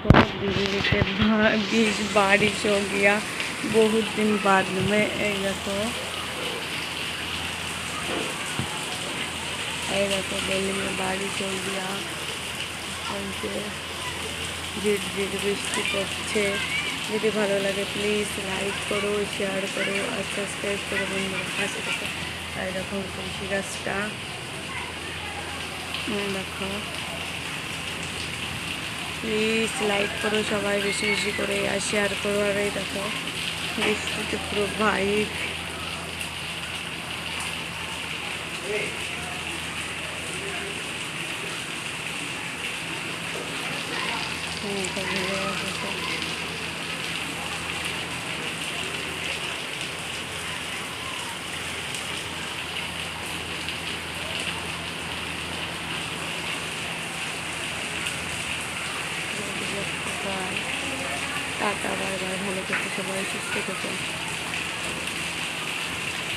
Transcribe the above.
देखो दीदी के भा- बीच बारिश हो गया बहुत दिन बाद में ये देखो ये देखो दिल्ली में बारिश हो गया বলছে ঝিট ঝিট বৃষ্টি পড়ছে যদি ভালো লাগে প্লিজ লাইক করো শেয়ার করো আর সাবস্ক্রাইব করো বন্ধুরা পাশে থেকে আর এরকম তুলসী গাছটা এই দেখো প্লিজ লাইক করো সবাই বেশি বেশি করে আর শেয়ার করো আর এই দেখো বৃষ্টিতে পুরো বাইক হুম, টাটা বাই বাই ভালো থেকো সবাই সুস্থ থেকো।